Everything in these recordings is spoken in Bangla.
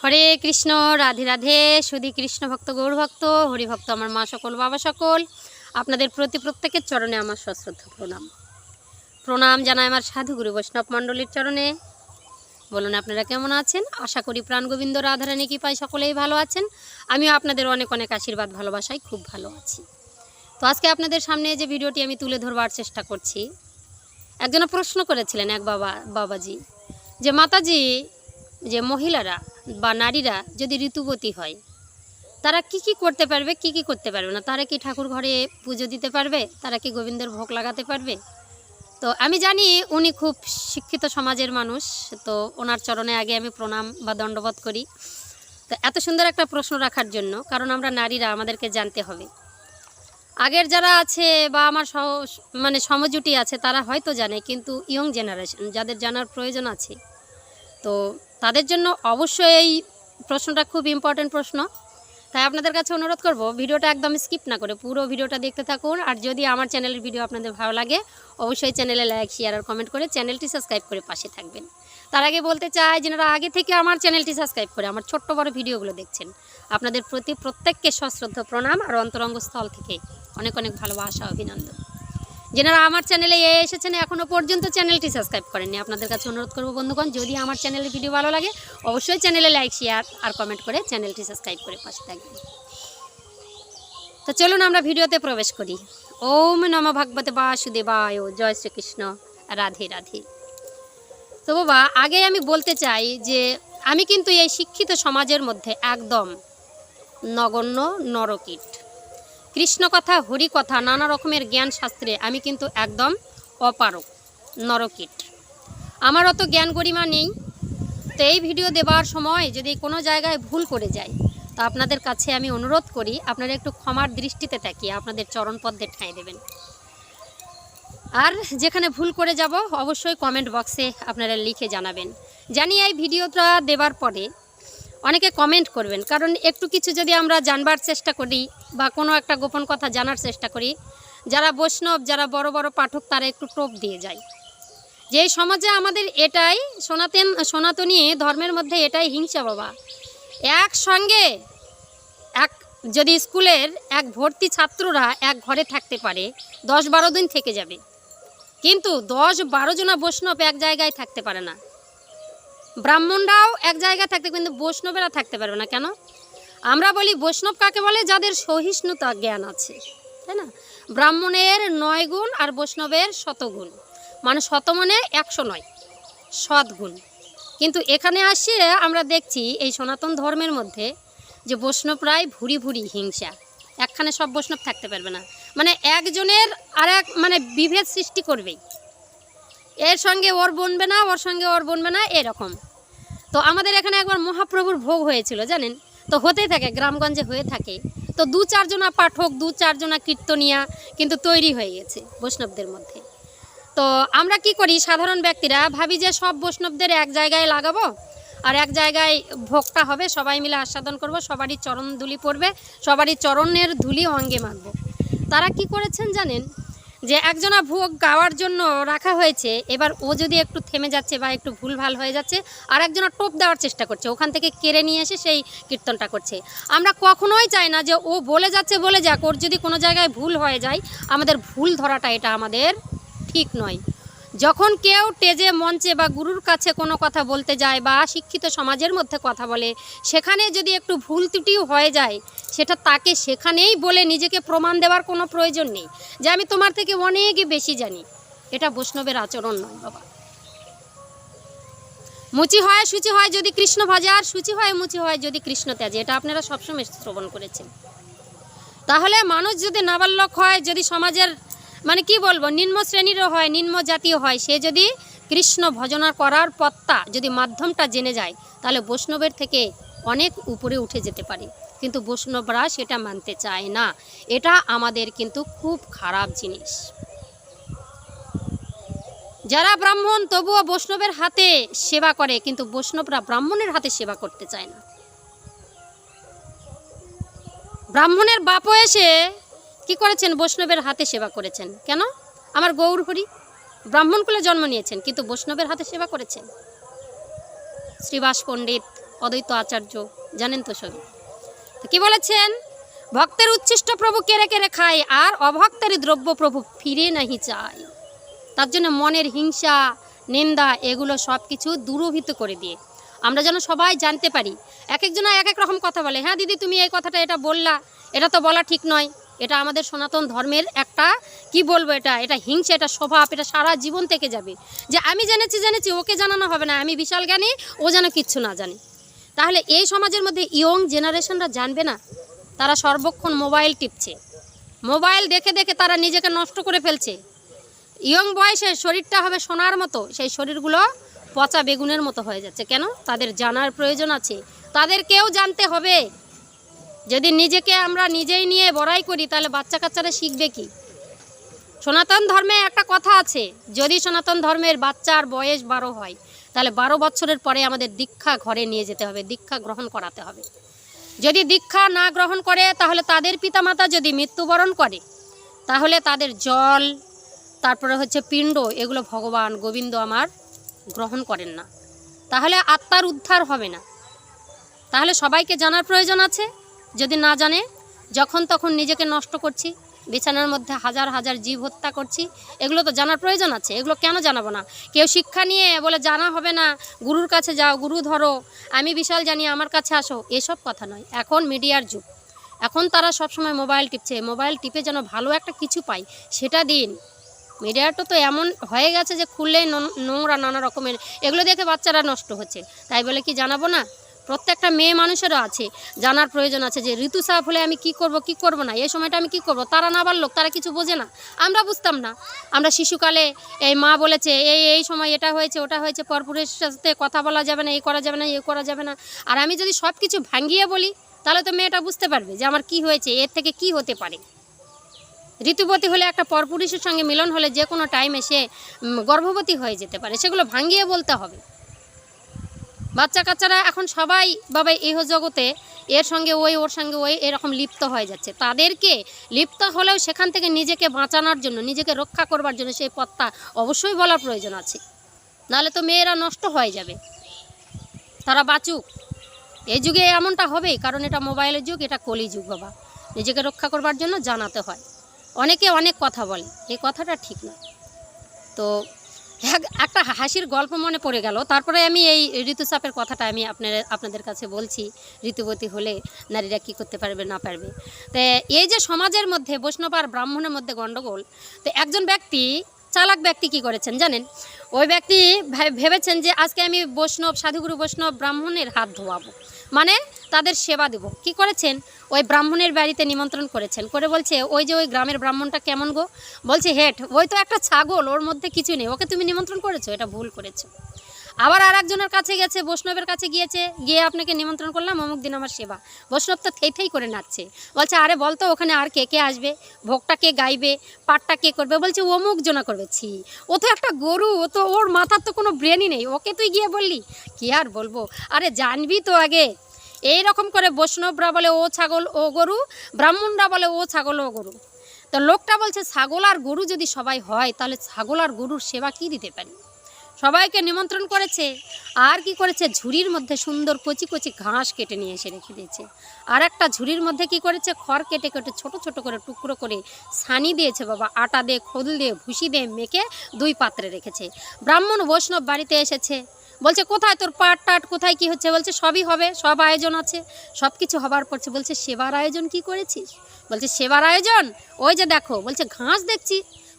হরে কৃষ্ণ, রাধে রাধে, সুধী কৃষ্ণ ভক্ত, গৌর ভক্ত, হরিভক্ত আমার মা সকল, বাবা সকল। আপনাদের প্রতি প্রত্যেকের চরণে আমার সশ্রদ্ধ প্রণাম। প্রণাম জানাই আমার সাধুগুরু বৈষ্ণব মণ্ডলীর চরণে। বলুন, আপনারা কেমন আছেন? আশা করি প্রাণ গোবিন্দ রাধারানী কি পাই সকলেই ভালো আছেন। আমিও আপনাদের অনেক অনেক আশীর্বাদ, ভালোবাসায় খুব ভালো আছি। তো আজকে আপনাদের সামনে যে ভিডিওটি আমি তুলে ধরবার চেষ্টা করছি একজনে প্রশ্ন করেছিলেন, এক বাবা, বাবাজি, যে, মাতাজি যে মহিলারা বা নারীরা যদি ঋতুবতী হয়, তারা কি কি করতে পারবে, কি কি করতে পারবে না? তারা কি ঠাকুর ঘরে পুজো দিতে পারবে? তারা কি গোবিন্দের ভোগ লাগাতে পারবে? তো আমি জানি উনি খুব শিক্ষিত সমাজের মানুষ, তো ওনার চরণে আগে আমি প্রণাম বা দণ্ডবোধ করি। তো এত সুন্দর একটা প্রশ্ন রাখার জন্য, কারণ আমরা নারীরা আমাদেরকে জানতে হবে। আগের যারা আছে বা আমার সহ মানে সমজুটি আছে, তারা হয়তো জানে, কিন্তু ইয়ং জেনারেশন, যাদের জানার প্রয়োজন আছে, তো তাদের জন্য অবশ্যই এই প্রশ্নটা খুব ইম্পর্টেন্ট প্রশ্ন। তাই আপনাদের কাছে অনুরোধ করব, ভিডিওটা একদম স্কিপ না করে পুরো ভিডিওটা দেখতে থাকুন। আর যদি আমার চ্যানেলের ভিডিও আপনাদের ভালো লাগে, অবশ্যই চ্যানেলে লাইক শেয়ার আর কমেন্ট করে চ্যানেলটি সাবস্ক্রাইব করে পাশে থাকবেন। তার আগে বলতে চাই যেনারা আগে থেকে আমার চ্যানেলটি সাবস্ক্রাইব করে আমার ছোট্ট বড় ভিডিওগুলো দেখছেন, আপনাদের প্রতি প্রত্যেককে সশ্রদ্ধ প্রণাম আর অন্তরঙ্গ স্থল থেকে অনেক অনেক ভালোবাসা, অভিনন্দন। যেনারা আমার চ্যানেলে এ এসেছেন এখনও পর্যন্ত চ্যানেলটি সাবস্ক্রাইব করেননি। আপনাদের কাছে অনুরোধ করব, বন্ধুগণ, যদি আমার চ্যানেলের ভিডিও ভালো লাগে, অবশ্যই চ্যানেলে লাইক, শেয়ার আর কমেন্ট করে চ্যানেলটি সাবস্ক্রাইব করে পাশে থাকবেন। তো চলুন আমরা ভিডিওতে প্রবেশ করি। ওম নম ভাগবতে বাসুদেবায়, জয় শ্রীকৃষ্ণ। রাধে রাধে। তো বাবা, আগে আমি বলতে চাই যে, আমি কিন্তু এই শিক্ষিত সমাজের মধ্যে একদম নগণ্য নরকীট। কৃষ্ণ কথা হরি কথা নানা রকমের জ্ঞান শাস্ত্রে আমি কিন্তু একদম অপারক নরকীট। আমার অত জ্ঞান গরিমা নেই, তো এই ভিডিও দেওয়ার সময় যদি কোনো জায়গায় ভুল করে যাই, তো আপনাদের কাছে আমি অনুরোধ করি, আপনারা একটু ক্ষমার দৃষ্টিতে তাকিয়ে আপনাদের চরণ পদ্মে ঠাঁই দেবেন। আর যেখানে ভুল করে যাব, অবশ্যই কমেন্ট বক্সে আপনারা লিখে জানাবেন। জানি এই ভিডিওটা দেওয়ার পরে অনেকে কমেন্ট করবেন। কারণ একটু কিছু যদি আমরা জানবার চেষ্টা করি বা কোনো একটা গোপন কথা জানার চেষ্টা করি, যারা বৈষ্ণব, যারা বড় বড় পাঠক, তারা একটু টোপ দিয়ে যায়। যে সমাজে আমাদের এটাই সনাতন, সনাতনী ধর্মের মধ্যে এটাই হিংসা বাবা। একসঙ্গে এক, যদি স্কুলের এক ভর্তি ছাত্ররা এক ঘরে থাকতে পারে, দশ বারো দিন থেকে যাবে। কিন্তু দশ বারো জনা বৈষ্ণব এক জায়গায় থাকতে পারে না। ব্রাহ্মণরাও এক জায়গায় থাকতে কিন্তু বৈষ্ণবেরা থাকতে পারবে না, কেন? আমরা বলি বৈষ্ণব কাকে বলে? যাদের সহিষ্ণুতা জ্ঞান আছে, তাই না? ব্রাহ্মণের নয় গুণ আর বৈষ্ণবের শতগুণ মানে শত মানে একশো নয়, সৎ গুণ। কিন্তু এখানে আসে আমরা দেখছি এই সনাতন ধর্মের মধ্যে যে বৈষ্ণবরাই ভুরি ভুরি হিংসা, একখানে সব বৈষ্ণব থাকতে পারবে না। মানে একজনের আর এক মানে বিভেদ সৃষ্টি করবেই। এর সঙ্গে ওর বনবে না, ওর সঙ্গে ওর বনবে না, এরকম। তো আমাদের এখানে একবার মহাপ্রভুর ভোগ হয়েছিল, জানেন? তো হতেই থাকে, গ্রামগঞ্জে হয়ে থাকে। তো দু চারজনা পাঠক, দু চারজনা কীর্তনিয়া কিন্তু তৈরি হয়ে গেছে বৈষ্ণবদের মধ্যে। তো আমরা কি করি, সাধারণ ব্যক্তিরা ভাবি যে সব বৈষ্ণবদের এক জায়গায় লাগাবো, আর এক জায়গায় ভোগটা হবে, সবাই মিলে আস্বাদন করব, সবারই চরণ ধুলি পড়বে, সবারই চরণের ধুলি অঙ্গে মাখব। তারা কি করেছেন জানেন? যে একজনা ভোগ গাওয়ার জন্য রাখা হয়েছে, এবার ও যদি একটু থেমে যাচ্ছে বা একটু ভুল ভালো হয়ে যাচ্ছে আর একজনা টোপ দেওয়ার চেষ্টা করছে, ওখান থেকে কেড়ে নিয়ে এসে সেই কীর্তনটা করছে। আমরা কখনোই চাই না যে ও বলে যাচ্ছে বলে যাক, ওর যদি কোনো জায়গায় ভুল হয়ে যায়, আমাদের ভুল ধরাটা এটা আমাদের ঠিক নয়। যখন কেউ টেজে মঞ্চে বা গুরুর কাছে কোনো কথা বলতে যায় বা শিক্ষিত সমাজের মধ্যে কথা বলে, সেখানে যদি একটু ভুল ত্রুটিও হয়ে যায়, সেটা তাকে সেখানেই বলে নিজেকে প্রমাণ দেওয়ার কোনো প্রয়োজন নেই। যে আমি তোমার থেকে অনেক বেশি জানি। এটা বৈষ্ণবের আচরণ নয়, বাবা। মুচি হয়, সূচি হয় যদি কৃষ্ণ ভাজে, আর সূচি হয়, মুচি হয় যদি কৃষ্ণ ত্যাজে এটা আপনারা সবসময় শ্রবণ করেছেন। তাহলে মানুষ যদি নাবালক হয়, যদি সমাজের মানে কি বলব, নিম্ন শ্রেণীরও হয়, নিম্ন জাতীয় হয়। সে যদি কৃষ্ণ ভজনা করার পত্তা যদি মাধ্যমটা জেনে যায়, তাহলে বৈষ্ণবের থেকে অনেক উপরে উঠে যেতে পারে। কিন্তু বৈষ্ণবরা সেটা মানতে চায় না। এটা আমাদের কিন্তু খুব খারাপ জিনিস। যারা ব্রাহ্মণ, তবুও বৈষ্ণবের হাতে সেবা করে, কিন্তু বৈষ্ণবরা ব্রাহ্মণের হাতে সেবা করতে চায় না। ব্রাহ্মণের বাপও এসে কি করেছেন? বৈষ্ণবের হাতে সেবা করেছেন। কেন? আমার গৌর হরি ব্রাহ্মণ কুলে জন্ম নিয়েছেন, কিন্তু বৈষ্ণবের হাতে সেবা করেছেন। শ্রীবাস পণ্ডিত অদ্বৈত আচার্য জানেন তো সবই। তো কি বলেছেন? ভক্তের উচ্ছিষ্ট প্রভু কেড়ে কেড়ে খায়, আর অভক্তের দ্রব্য প্রভু ফিরে নাহি চায়। তার জন্য মনের হিংসা, নিন্দা এগুলো সব কিছু দূরভূত করে দিয়ে। আমরা যেন সবাই জানতে পারি। এক একজন এক এক রকম কথা বলে হ্যাঁ দিদি, তুমি এই কথাটা এটা বললা, এটা তো বলা ঠিক নয়। এটা আমাদের সনাতন ধর্মের একটা, কি বলব এটা? এটা হিংসা, এটা স্বভাব, এটা সারা জীবন থেকে যাবে। যে আমি জেনেছি জেনেছি, ওকে জানানো হবে না, আমি বিশাল জ্ঞানী, ও যেন কিচ্ছু না জানে। তাহলে এই সমাজের মধ্যে ইয়ং জেনারেশনরা জানবে না? তারা সর্বক্ষণ মোবাইল টিপছে। মোবাইল দেখে দেখে তারা নিজেকে নষ্ট করে ফেলছে। ইয়ং বয়সে শরীরটা হবে সোনার মতো, সেই শরীরগুলো পচা বেগুনের মতো হয়ে যাচ্ছে। কেন? তাদের জানার প্রয়োজন আছে। তাদেরকেও জানতে হবে। যদি নিজেকে আমরা নিজেই নিয়ে বড়াই করি, তাহলে বাচ্চা কাচ্চারা শিখবে কি? সনাতন ধর্মে একটা কথা আছে, যদি সনাতন ধর্মের বাচ্চার বয়স বারো হয়, তাহলে বারো বছরের পরে আমাদের দীক্ষা ঘরে নিয়ে যেতে হবে, দীক্ষা গ্রহণ করাতে হবে। যদি দীক্ষা না গ্রহণ করে, তাহলে তাদের পিতামাতা যদি মৃত্যুবরণ করে, তাহলে তাদের জল, তারপরে হচ্ছে পিণ্ড, এগুলো ভগবান গোবিন্দ আমার গ্রহণ করেন না। তাহলে আত্মার উদ্ধার হবে না। তাহলে সবাইকে জানার প্রয়োজন আছে? যদি না জানে, যখন তখন নিজেকে নষ্ট করছি, বিছানার মধ্যে হাজার হাজার জীব হত্যা করছি, এগুলো তো জানার প্রয়োজন আছে, এগুলো কেন জানাব না? কেউ শিক্ষা নিয়ে বলে, জানা হবে না, গুরুর কাছে যাও, গুরু ধরো, আমি বিশাল জানি, আমার কাছে আসো। এসব কথা নয়, এখন মিডিয়ার যুগ। এখন তারা সবসময় মোবাইল টিপছে, মোবাইল টিপে যেন ভালো একটা কিছু পাই, সেটা দিন। মিডিয়াটা তো এমন হয়ে গেছে যে, খুললেই নোংরা নানা রকমের, এগুলো দেখে বাচ্চারা নষ্ট হচ্ছে। তাই বলে কি জানাব না? প্রত্যেকটা মেয়ে মানুষেরও আছে, জানার প্রয়োজন আছে যে ঋতুস্রাব হলে আমি কি করব কি করব না, এই সময়টা আমি কি করব? তারা না লোক তারা কিছু বোঝে না। আমরা বুঝতাম না। আমরা শিশুকালে এই মা বলেছে, এই এই সময় এটা হয়েছে, ওটা হয়েছে পরপুরের সাথে কথা বলা যাবে না এই করা যাবে না, এ করা যাবে না। আর আমি যদি সব কিছু ভাঙিয়ে বলি, তাহলে তো মেয়েটা বুঝতে পারবে যে আমার কি হয়েছে, এর থেকে কি হতে পারে। ঋতুবতী হলে একটা পরপুরুষের সঙ্গে মিলন হলে যে কোনো টাইমে সে গর্ভবতী হয়ে যেতে পারে, সেগুলো ভাঙিয়ে বলতে হবে। বাচ্চা কাচ্চারা এখন সবাই বাবা ইহ জগতে এর সঙ্গে ওই, ওর সঙ্গে ওই এরকম লিপ্ত হয়ে যাচ্ছে। তাদেরকে লিপ্ত হলেও সেখান থেকে নিজেকে বাঁচানোর জন্য, নিজেকে রক্ষা করবার জন্য সেই পথটা অবশ্যই বলার প্রয়োজন আছে। নাহলে তো মেয়েরা নষ্ট হয়ে যাবে। তারা বাঁচুক। এই যুগে এমনটা হবেই, কারণ এটা মোবাইলের যুগ, এটা কলি যুগ বাবা। নিজেকে রক্ষা করবার জন্য জানাতে হয়। অনেকে অনেক কথা বলে, এই কথাটা ঠিক না তো একটা হাসির গল্প মনে পড়ে গেল। তারপরে আমি এই ঋতুচাপের কথাটা আমি আপনার, আপনাদের কাছে বলছি, ঋতুবতী হলে নারীরা কি করতে পারবে, না পারবে। তো এই যে সমাজের মধ্যে, বৈষ্ণব আর ব্রাহ্মণের মধ্যে গণ্ডগোল তো একজন ব্যক্তি চালাক ব্যক্তি কি করেছেন জানেন? ওই ব্যক্তি ভেবেছেন যে আজকে আমি বৈষ্ণব, সাধুগুরু বৈষ্ণব ব্রাহ্মণের হাত ধোয়াবো। মানে তাদের সেবা দেব। কি করেছেন? ওই ব্রাহ্মণের বাড়িতে নিমন্ত্রণ করেছেন। করে বলছে, ওই যে ওই গ্রামের ব্রাহ্মণটা কেমন গো? বলছে, হেট, ওই তো একটা ছাগল, ওর মধ্যে কিছু নেই। ওকে তুমি নিমন্ত্রণ করেছ? এটা ভুল করেছ। আবার আর একজনের কাছে গেছে, বৈষ্ণবের কাছে গিয়েছে, গিয়ে আপনাকে নিমন্ত্রণ করলাম, অমুক দিন আমার সেবা। বৈষ্ণব তো থেই থেই করে নাচছে। বলছে, আরে বলতো ওখানে আর কে কে আসবে? ভোগটা কে গাইবে? পাটটা কে করবে? বলছে, অমুক জনা করবে। ছি, ও তো একটা গরু, ও তো, ওর মাথার তো কোনো ব্রেনই নেই। ওকে তুই গিয়ে বললি, কি আর বলব? আরে জানবি তো আগে। এই রকম করে বৈষ্ণবরা বলে, ও ছাগল, ও গরু। ব্রাহ্মণরা বলে, ও ছাগল, ও গরু। তো লোকটা বলছে, ছাগল আর গরু যদি সবাই হয়, তাহলে ছাগল আর গরুর সেবা কি দিতে পারি? সবাইকে নিমন্ত্রণ করেছে। আর কি করেছে? ঝুড়ির মধ্যে সুন্দর কচি কচি ঘাস কেটে নিয়ে এসে রেখে দিয়েছে। আর একটা ঝুড়ির মধ্যে কি করেছে? খড় কেটে কেটে ছোট ছোট করে টুকরো করে ছানি দিয়েছে বাবা। আটা দিয়ে, খোল দিয়ে, ভুসি দিয়ে মেখে দুই পাত্রে রেখেছে। ব্রাহ্মণ বৈষ্ণব বাড়িতে এসেছে। বলছে, কোথায় তোর পাট টাট? কোথায় কি হচ্ছে? বলছে, সবই হবে, সব আয়োজন আছে। সব কিছু হবার পরছে বলছে, সেবার আয়োজন কি করেছিস? বলছে, সেবার আয়োজন? ওই যে দেখো। বলছে, ঘাস দেখছি।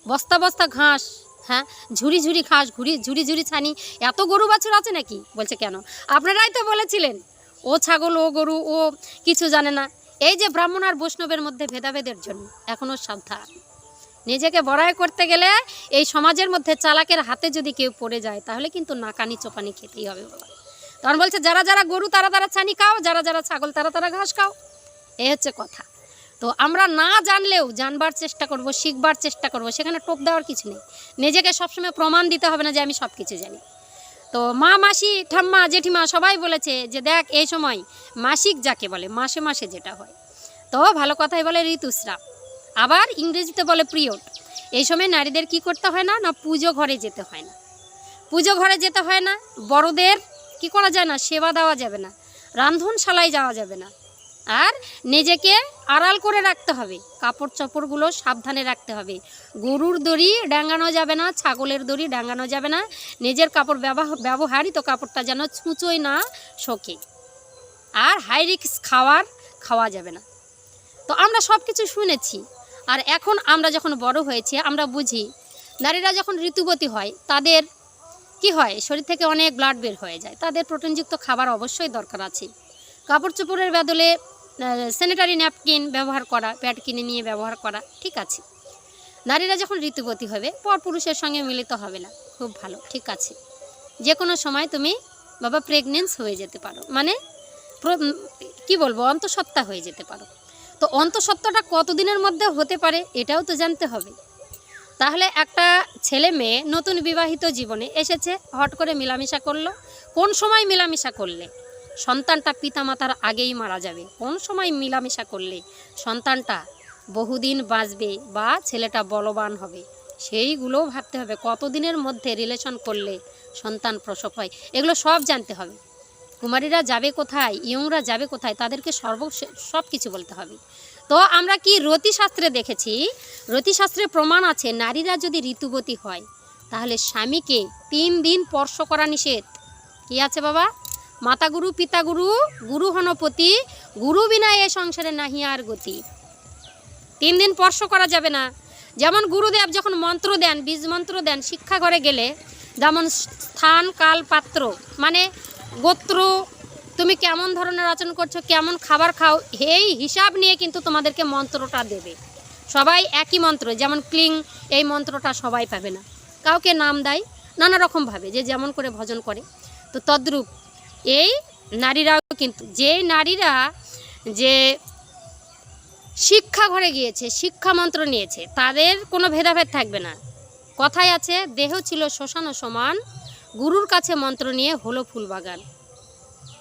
বস্তা বস্তা ঘাস। হ্যাঁ? ঝুড়ি ঝুড়ি ঘাস ঘুরি ঝুড়ি ঝুড়ি ছানি। এত গরু বাছুর আছে নাকি? বলছে কেন? আপনারাই তো বলেছিলেন। ও ছাগল, ও গরু, ও কিছু জানে না। এই যে ব্রাহ্মণ আর বৈষ্ণবের মধ্যে ভেদাভেদের জন্য এখনও সাবধান। নিজেকে বড়াই করতে গেলে এই সমাজের মধ্যে চালাকের হাতে যদি কেউ পড়ে যায়, তাহলে কিন্তু নাকানি চোপানি খেতেই হবে বাবা। তখন বলছে, যারা যারা গরু, তারা তারা ছানি খাও, যারা যারা ছাগল, তারা তারা ঘাস খাও। এই হচ্ছে কথা। তো আমরা না জানলেও জানবার চেষ্টা করব, শিখবার চেষ্টা করব, সেখানে টোপ দেওয়ার কিছু নেই। নিজেকে সবসময় প্রমাণ দিতে হবে না যে আমি সব কিছু জানি। তো মা, মাসি, ঠাম্মা, জেঠিমা সবাই বলেছে যে দেখ, এই সময় মাসিক যাকে বলে, মাসে মাসে যেটা হয়। তো ভালো কথাই বলে ঋতুস্রাব। আবার ইংরেজিতে বলে পিরিয়ড। এই সময় নারীদের কি করতে হয় না না পুজো ঘরে যেতে হয় না। পুজো ঘরে যেতে হয় না, বড়দের কি করা যায় না, সেবা দেওয়া যাবে না রান্ধনশালায় যাওয়া যাবে না। আর নিজেকে আড়াল করে রাখতে হবে। কাপড় চোপড়গুলো সাবধানে রাখতে হবে। গরুর দড়ি ডাঙ্গানো যাবে না, ছাগলের দড়ি ডাঙ্গানো যাবে না। নিজের কাপড় ব্যবহার ব্যবহারিত কাপড়টা যেন ছুঁচোয় না শোকে। আর হাই রিক্স খাওয়ার খাওয়া যাবে না। তো আমরা সব কিছু শুনেছি। আর এখন আমরা যখন বড় হয়েছি, আমরা বুঝি নারীরা যখন ঋতুবতী হয়, তাদের কি হয়? শরীর থেকে অনেক ব্লাড বের হয়ে যায়। তাদের প্রোটিনযুক্ত খাবার অবশ্যই দরকার আছে। কাপড় চোপড়ের বদলে স্যানিটারি ন্যাপকিন ব্যবহার করা প্যাড কিনে নিয়ে ব্যবহার করা, ঠিক আছে। নারীরা যখন ঋতুবতী হবে, পর পুরুষের সঙ্গে মিলিত হবে না। খুব ভালো, ঠিক আছে। যে কোনো সময় তুমি বাবা প্রেগনেন্স হয়ে যেতে পারো। মানে কি বলব, অন্তঃসত্ত্বা হয়ে যেতে পারো। তো অন্তঃসত্ত্বাটা কতদিনের মধ্যে হতে পারে, এটাও তো জানতে হবে। তাহলে একটা ছেলে মেয়ে নতুন বিবাহিত জীবনে এসেছে, হট করে মিলামিশা করল। কোন সময় মিলামিশা করলে? সন্তানটা পিতামাতার আগেই মারা যাবে। কোন সময় মিলামিশা করলে সন্তানটা বহুদিন বাঁচবে বা ছেলেটা বলবান হবে সেইগুলোও ভাবতে হবে। কতদিনের মধ্যে রিলেশন করলে সন্তান প্রসব হয়, এগুলো সব জানতে হবে। কুমারীরা যাবে কোথায়, ইয়ংরা যাবে কোথায়, তাদেরকে সর্ব সব কিছু বলতে হবে। তো আমরা কি রতিশাস্ত্রে দেখেছি, রতিশাস্ত্রে প্রমাণ আছে, নারীরা যদি ঋতুবতী হয়, তাহলে স্বামীকে তিন দিন স্পর্শ করা নিষেধ। কি আছে বাবা? মাতাগুরু, পিতাগুরু, গুরু গুরু হনপতি, গুরু বিনা এ সংসারে নাহি আর গতি। তিন দিন স্পর্শ করা যাবে না। যেমন গুরুদেব যখন মন্ত্র দেন, বীজ মন্ত্র দেন, শিক্ষা ঘরে গেলে যেমন স্থান, কাল, পাত্র মানে গোত্র, তুমি কেমন ধরনের আচরণ করছ, কেমন খাবার খাও, এই হিসাব নিয়ে কিন্তু তোমাদেরকে মন্ত্রটা দেবে। সবাই একই মন্ত্র, যেমন ক্লিং, এই মন্ত্রটা সবাই পাবে না। কাউকে নাম দেয়, নানা রকমভাবে যে যেমন করে ভজন করে। তো তদ্রূপ এই নারীরাও কিন্তু, যে নারীরা যে শিক্ষা ঘরে গিয়েছে, শিক্ষা মন্ত্র নিয়েছে, তাদের কোনো ভেদাভেদ থাকবে না। কথায় আছে, দেহ ছিল শ্মশান সমান, গুরুর কাছে মন্ত্র নিয়ে হলো ফুল বাগান।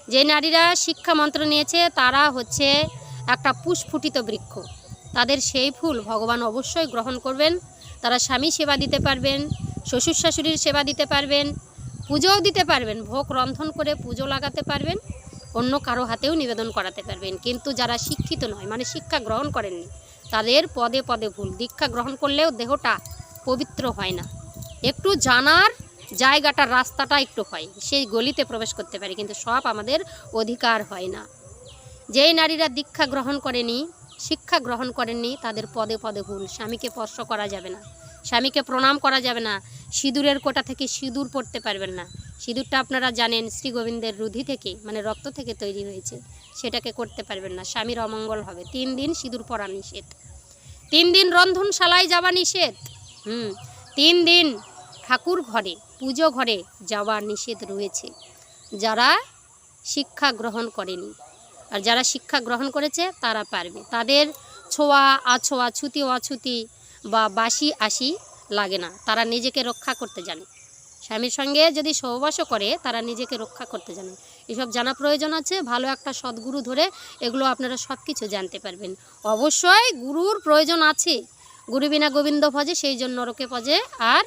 যে নারীরা শিক্ষা মন্ত্র নিয়েছে, তারা হচ্ছে একটা পুষ্ফুটিত বৃক্ষ। তাদের সেই ফুল ভগবান অবশ্যই গ্রহণ করবেন, তারা স্বামী সেবা দিতে পারবেন, শ্বশুর শাশুড়ির সেবা দিতে পারবেন পুজোও দিতে পারবেন, ভোগ রন্ধন করে পুজো লাগাতে পারবেন, অন্য কারও হাতেও নিবেদন করাতে পারবেন। কিন্তু যারা শিক্ষিত নয় মানে শিক্ষা গ্রহণ করেননি, তাদের পদে পদে ভুল। দীক্ষা গ্রহণ করলেও দেহটা পবিত্র হয় না। একটু জানার জায়গাটা, রাস্তাটা একটু হয়, সেই গলিতে প্রবেশ করতে পারে, কিন্তু সব আমাদের অধিকার হয় না। যেই নারীরা দীক্ষা গ্রহণ করেনি, শিক্ষা গ্রহণ করেননি, তাদের পদে পদে ভুল, স্বামীকে স্পর্শ করা যাবে না। স্বামীকে প্রণাম করা যাবে না। সিঁদুরের কোটা থেকে সিঁদুর পড়তে পারবেন না। সিঁদুরটা আপনারা জানেন, শ্রী গোবিন্দের রুধি থেকে মানে রক্ত থেকে তৈরি হয়েছে। সেটাকে করতে পারবেন না। স্বামীর অমঙ্গল হবে। তিন দিন সিঁদুর পরা নিষেধ। তিন দিন রন্ধনশালায় যাওয়া নিষেধ। হুম, তিন দিন ঠাকুর ঘরে, পুজো ঘরে যাওয়া নিষেধ রয়েছে। যারা শিক্ষা গ্রহণ করেনি, আর যারা শিক্ষা গ্রহণ করেছে তারা পারবে। তাদের ছোঁয়া, আছোয়া, ছুতি, অছুতি বা বাসি আসি লাগে না। তারা নিজেকে রক্ষা করতে জানে। স্বামীর সঙ্গে যদি সহবাসও করে, তারা নিজেকে রক্ষা করতে জানে। এসব জানা প্রয়োজন আছে। ভালো একটা সদ্গুরু ধরে এগুলো আপনারা সব কিছু জানতে পারবেন। অবশ্যই গুরুর প্রয়োজন আছে। গুরু বিনা গোবিন্দ ভজে, সেই জন্য নরকে ভজে, আর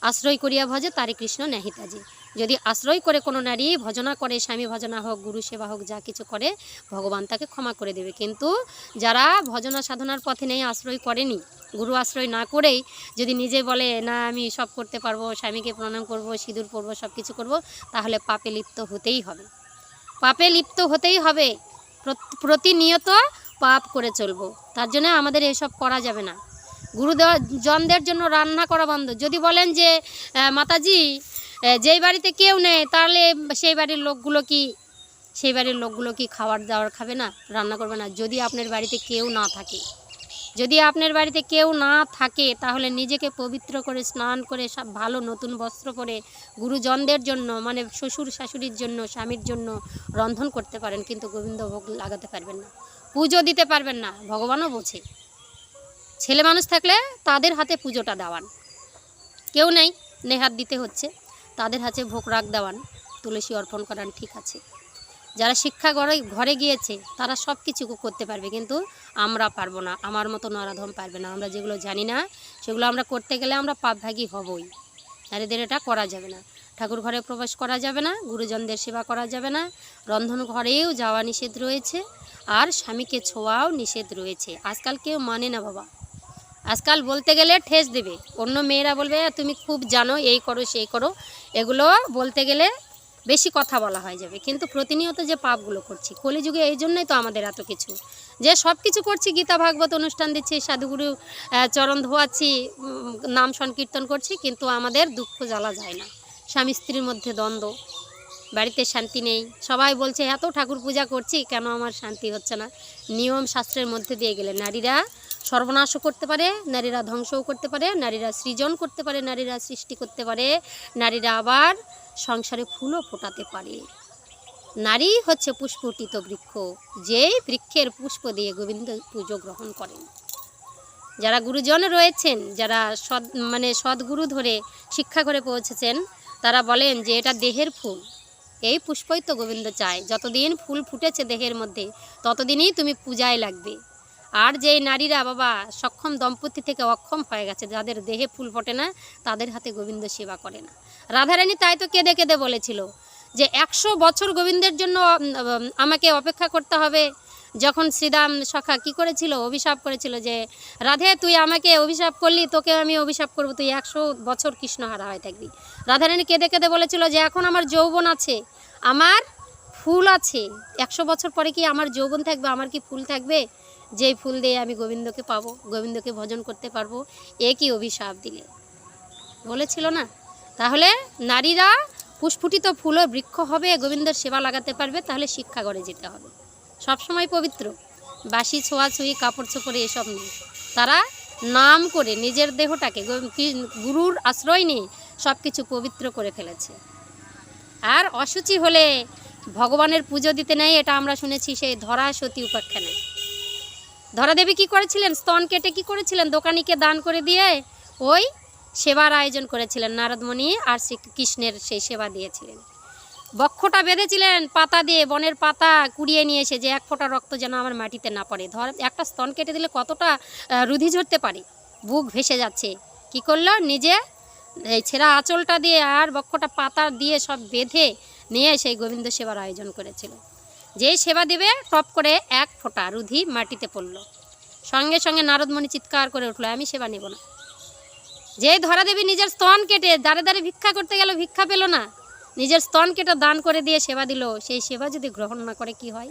আশ্রয় করিয়া ভজে তারি কৃষ্ণ ন্যাহিতাজি যদি আশ্রয় করে কোনো নারী ভজনা করে, স্বামী ভজনা হোক, গুরু সেবা হোক, যা কিছু করে, ভগবান তাকে ক্ষমা করে দেবে। কিন্তু যারা ভজনা সাধনার পথে নেই, আশ্রয় করেনি, গুরু আশ্রয় না করেই যদি নিজে বলে, না, আমি সব করতে পারব, স্বামীকে প্রণাম করব, সিঁদুর পরবো, সব কিছু করব, তাহলে পাপে লিপ্ত হতেই হবে। পাপে লিপ্ত হতেই হবে। প্রতিনিয়ত পাপ করে চলবো। তার জন্য আমাদের এসব করা যাবে না। গুরুদেব জনদের জন্য রান্না করা বন্ধ। যদি বলেন যে মাতাজি যেই বাড়িতে কেউ নেই, তাহলে সেই বাড়ির লোকগুলো কি, সেই বাড়ির লোকগুলো কি খাবার দাবার খাবে না, রান্না করবে না? যদি আপনার বাড়িতে কেউ না থাকে, যদি আপনার বাড়িতে কেউ না থাকে, তাহলে নিজেকে পবিত্র করে, স্নান করে সব ভালো নতুন বস্ত্র পরে গুরুজনদের জন্য মানে শ্বশুর শাশুড়ির জন্য, স্বামীর জন্য রন্ধন করতে পারেন, কিন্তু গোবিন্দ ভোগ লাগাতে পারবেন না। পুজো দিতে পারবেন না, ভগবানও বোঝে। ছেলে মানুষ থাকলে তাদের হাতে পুজোটা দেওয়ান। কেউ নেই, নেহাত দিতে হচ্ছে। তাদের হাতে ভোগ রাগ দেওয়ান, তুলসী অর্পণ করান, ঠিক আছে। যারা শিক্ষা ঘরে ঘরে গিয়েছে, তারা সব কিছু করতে পারবে, কিন্তু আমরা পারব না, আমার মতো নরাধম পারবে না। আমরা যেগুলো জানি না, সেগুলো আমরা করতে গেলে আমরা পাপভাগী হবই। নারীদের এটা করা যাবে না। ঠাকুর ঘরে প্রবেশ করা যাবে না, গুরুজনদের সেবা করা যাবে না, রন্ধন ঘরেও যাওয়া নিষেধ রয়েছে, আর স্বামীকে ছোঁয়াও নিষেধ রয়েছে। আজকাল কেউ মানে না, বাবা। আজকাল বলতে গেলে ঠেস দেবে। অন্য মেয়েরা বলবে, তুমি খুব জানো, এই করো, সেই করো। এগুলো বলতে গেলে বেশি কথা বলা হয়ে যাবে। কিন্তু প্রতিনিয়ত যে পাপগুলো করছি, কলিযুগে এই জন্যই তো আমাদের এত কিছু। যে সব কিছু করছি, গীতা, ভাগবত অনুষ্ঠান দিচ্ছি, সাধুগুরু চরণ ধোয়াচ্ছি নাম সংকীর্তন করছি, কিন্তু আমাদের দুঃখ জ্বালা যায় না। স্বামী স্ত্রীর মধ্যে দ্বন্দ্ব, বাড়িতে শান্তি নেই। সবাই বলছে, এত ঠাকুর পূজা করছি, কেন আমার শান্তি হচ্ছে না? নিয়ম শাস্ত্রের মধ্যে দিয়ে গেলে নারীরা সর্বনাশও করতে পারে, নারীরা ধ্বংসও করতে পারে, নারীরা সৃজন করতে পারে, নারীরা সৃষ্টি করতে পারে, নারীরা আবার সংসারে ফুলও ফোটাতে পারে। নারী হচ্ছে পুষ্পটিত বৃক্ষ, যেই বৃক্ষের পুষ্প দিয়ে গোবিন্দ পুজো গ্রহণ করেন। যারা গুরুজন রয়েছেন, যারা সৎ মানে সদ্গুরু ধরে শিক্ষা করে পৌঁছেছেন, তারা বলেন যে এটা দেহের ফুল। এই পুষ্পই তো গোবিন্দ চায়। যতদিন ফুল ফুটেছে দেহের মধ্যে, ততদিনই তুমি পূজায় লাগবে। আর যেই নারীরা বাবা সক্ষম দম্পতি থেকে অক্ষম হয়ে গেছে, যাদের দেহে ফুল ফোটে না, তাদের হাতে গোবিন্দ সেবা করে না। রাধারানী তাই তো কেঁদে কেঁদে বলেছিল যে, একশো বছর গোবিন্দের জন্য আমাকে অপেক্ষা করতে হবে। যখন শ্রীরাম সখা কি করেছিল? অভিশাপ করেছিল যে, রাধে, তুই আমাকে অভিশাপ করলি, তোকে আমি অভিশাপ করব, তুই একশো বছর কৃষ্ণহারা হয়ে থাকবি। রাধারানী কেঁদে কেঁদে বলেছিল যে, এখন আমার যৌবন আছে, আমার ফুল আছে। একশো বছর পরে কি আমার যৌবন থাকবে? আমার কি ফুল থাকবে? যেই ফুল দিয়ে আমি গোবিন্দকে পাবো, গোবিন্দকে ভজন করতে পারব, এ কি অভিশাপ দিলে? বলেছিল না? তাহলে নারীরা পুষ্পুটিত ফুল ও বৃক্ষ হবে, গোবিন্দর সেবা লাগাতে পারবে, তাহলে শিক্ষা করে যেতে হবে। সবসময় পবিত্র। বাসি ছোঁয়াছুঁয়ি কাপড় চোপড়ে এসব নেই। তারা নাম করে নিজের দেহটাকে গুরুর আশ্রয় নিয়ে সব কিছু পবিত্র করে ফেলেছে। আর অসুচি হলে ভগবানের পুজো দিতে নেই, এটা আমরা শুনেছি, সেই ধরা সতী উপাখ্যানে। ধরা দেবী কী করেছিলেন? স্তন কেটে কি করেছিলেন? দোকানিকে দান করে দিয়ে ওই সেবার আয়োজন করেছিলেন। নারদমণি আর শ্রীকৃষ্ণের সেই সেবা দিয়েছিলেন। বক্ষটা বেঁধেছিলেন পাতা দিয়ে, বনের পাতা কুড়িয়ে নিয়ে এসে যে এক ফোঁটা রক্ত যেন আমার মাটিতে না পড়ে। ধর, একটা স্তন কেটে দিলে কতটা রুধি ঝরতে পারে? বুক ভেসে যাচ্ছে। কি করল? নিজে এই ছেঁড়া আঁচলটা দিয়ে আর বক্ষটা পাতা দিয়ে সব বেঁধে নিয়ে সেই গোবিন্দ সেবার আয়োজন করেছিল। যেই সেবা দিবে, টপ করে এক ফোঁটা রুধি মাটিতে পড়ল। সঙ্গে সঙ্গে নারদমণি চিৎকার করে উঠল, আমি সেবা নেব না। যেই ধরা দেবী নিজের স্তন কেটে দাঁড়ে দাঁড়ে ভিক্ষা করতে গেল, ভিক্ষা পেল না। নিজের স্তন কেটে দান করে দিয়ে সেবা দিল। সেই সেবা যদি গ্রহণ না করে, কি হয়?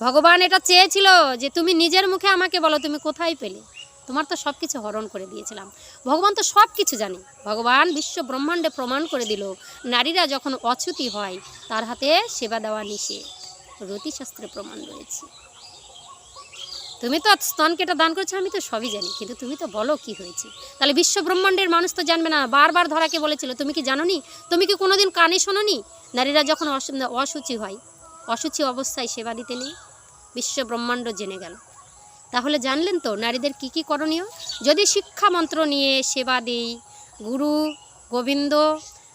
ভগবান এটা চেয়েছিল যে তুমি নিজের মুখে আমাকে বলো, তুমি কোথায় পেলে? তোমার তো সব কিছু হরণ করে দিয়েছিলাম। ভগবান তো সব কিছু জানে। ভগবান বিশ্ব ব্রহ্মাণ্ডে প্রমাণ করে দিল, নারীরা যখন অচ্যুতি হয়, তার হাতে সেবা দেওয়া নিষেধ। রতিশাস্ত্রে প্রমাণ রয়েছে। তুমি তো স্তন কেটে দান করছ, আমি তো সবই জানি, কিন্তু তুমি তো বলো কি হয়েছে? তাহলে বিশ্ব ব্রহ্মাণ্ডের মানুষ তো জানবে না, বারবার ধরাকে বলেছিল, তুমি কি জানো তুমি কি কোনোদিন কানে শোনোনি? নারীরা যখন অসু- অসুচি হয় অসুচি অবস্থায় সেবা দিতে নেই বিশ্ব ব্রহ্মাণ্ড জেনে গেল। তাহলে জানলেন তো, নারীদের কি কি করণীয়? যদি শিক্ষা মন্ত্র নিয়ে সেবা দেই, গুরু, গোবিন্দ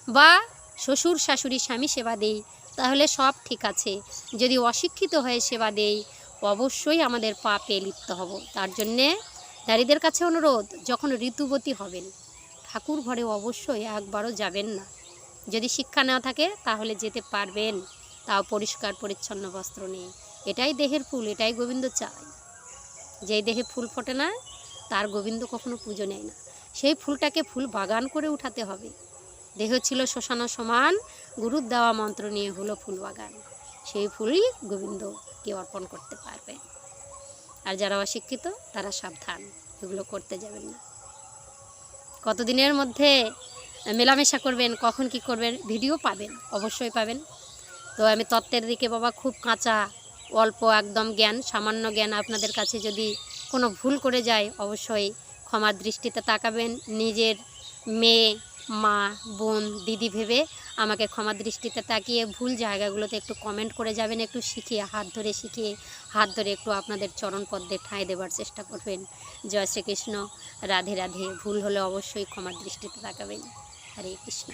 বা শ্বশুর শাশুড়ি স্বামী সেবা দেই তাহলে সব ঠিক আছে। যদি অশিক্ষিত হয়ে সেবা দেই, অবশ্যই আমাদের পাপে লিপ্ত হব। তার জন্যে নারীদের কাছে অনুরোধ, যখন ঋতুবতী হবেন, ঠাকুর ঘরে অবশ্যই একবারও যাবেন না। যদি শিক্ষা না থাকে, তাহলে যেতে পারবেন, তাও পরিষ্কার পরিচ্ছন্ন বস্ত্র নিয়ে। এটাই দেহের ফুল, এটাই গোবিন্দ চায়। যেই দেহে ফুল ফোটে না, তার গোবিন্দ কখনো পুজো নেয় না। সেই ফুলটাকে ফুল বাগান করে উঠাতে হবে। দেহ ছিল শ্মশান সমান গুরুর দেওয়া মন্ত্র নিয়ে হলো ফুল বাগান। সেই ফুলই গোবিন্দকে অর্পণ করতে পারবে। আর যারা অশিক্ষিত, তারা সাবধান, এগুলো করতে যাবেন না। কতদিনের মধ্যে মেলামেশা করবেন, কখন কি করবেন, ভিডিও পাবেন, অবশ্যই পাবেন। তো আমি তত্ত্বের দিকে বাবা খুব কাঁচা, অল্প, একদম জ্ঞান, সামান্য জ্ঞান আপনাদের কাছে যদি কোনো ভুল করে যায়, অবশ্যই ক্ষমার দৃষ্টিতে তাকাবেন। নিজের মেয়ে মা, বোন, দিদি ভেবে আমাকে ক্ষমা দৃষ্টিতে তাকিয়ে ভুল জায়গাগুলোতে একটু কমেন্ট করে যাবেন, একটু শিখিয়ে, হাত ধরে শিখিয়ে, হাত ধরে একটু আপনাদের চরণ পদ্মে ঠাঁই দেবার চেষ্টা করবেন। জয় শ্রীকৃষ্ণ। রাধে রাধে। ভুল হলে অবশ্যই ক্ষমা দৃষ্টিতে তাকাবেন। হরে কৃষ্ণ।